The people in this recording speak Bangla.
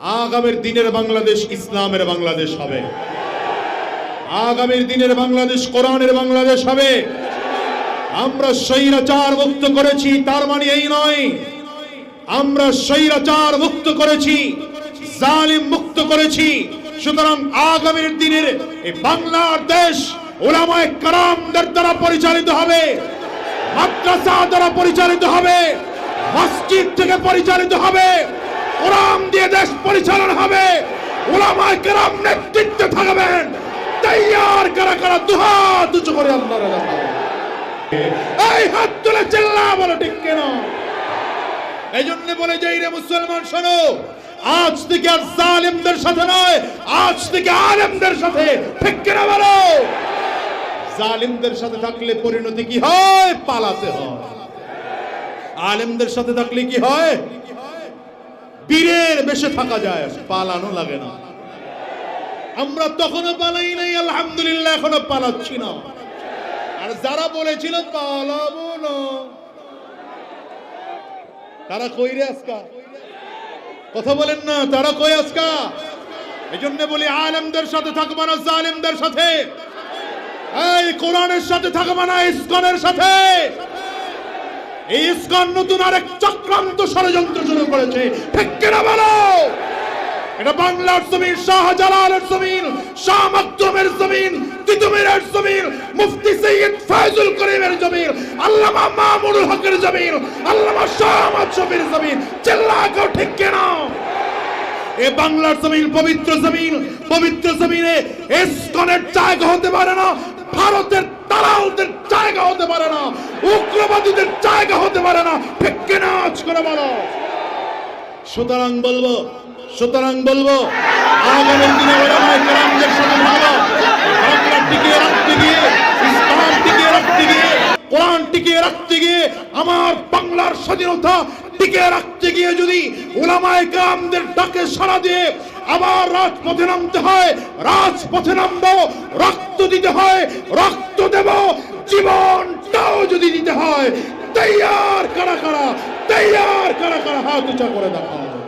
আগামীর দিনের বাংলাদেশ ইসলামের বাংলাদেশ হবে। আগামীর দিনের বাংলাদেশ, কোরআনের বাংলাদেশ হবে। আমরা স্বৈরাচার মুক্ত করেছি, তার মানে এই নয়। আমরা স্বৈরাচার মুক্ত করেছি, জালিম মুক্ত করেছি। সুতরাং আগামীর দিনের এই বাংলার দেশ ওলামায় কারামদের দ্বারা পরিচালিত হবে, মাদ্রাসা দ্বারা পরিচালিত হবে, মসজিদ থেকে পরিচালিত হবে। কোরআন দিয়ে দেশ পরিচালনা হবে। ওলামায় কারাম নেতৃত্বে থাকবেন। তৈয়ার কারা কারা দুহাত উঁচু করে আল্লাহর এই হাত তুলে চিল্লা বলো ঠিক কেন? এই জন্য বলে যাই রে মুসলমান, শোনো, আজ থেকে আর জালেমদের সাথে নয়, আজ থেকে আলেমদের সাথে ঠিক কিনা বলো? জালিমদের সাথে থাকলে পরিণতি কি হয়? পালাতে হয়। আলেমদের সাথে থাকলে কি হয়? বীরের বেশে থাকা যায়, পালানো লাগে না। আমরা তখনও পালাই নাই, আলহামদুলিল্লাহ এখনও পালাচ্ছি না। আর যারা বলেছিল, পালাবো না। তারা কই রে আজকা? কথা বলেন না, তারা কই আজকা? এই জন্য বলি, আলেমদের সাথে থাকব না, জালেমদের সাথে। এই কোরআনের সাথে থাকব না, ইসকনের সাথে। চক্রান্ত ষড়যন্ত্র করেছে। এটা বাংলার জমিন আল্লামা আল্লামা শাহ এ বাংলার পবিত্র জমিন, পবিত্র জমিনে ইসকনের জায়গা হতে পারে না, ভারতের দালালদের জায়গা হতে পারে না। উগ্রবাদীদের জায়গা হতে পারে না। ঠিক কিনা আজ করে বলো সুতরাং বলব সুতরাং বলব, আগামী দিনে ওলামায়ে কেরামদের সাথে ভালো। বাংলা টিকিয়ে রাখতে গিয়ে, ইসলাম টিকিয়ে রাখতে গিয়ে, কোরআন টিকিয়ে রাখতে গিয়ে, আমার বাংলার স্বাধীনতা টিকিয়ে রাখতে গিয়ে যদি ওলামায়ে কেরামদের ডাকে সাড়া দিয়ে আবার রাজপথে নামতে হয়, রাজপথে নামবো, রক্ত দিতে হয়, রক্ত দেব হয় তৈয়ার কারা কারা? তৈয়ার কারা কারা? হাত উঁচা করে দেখাও।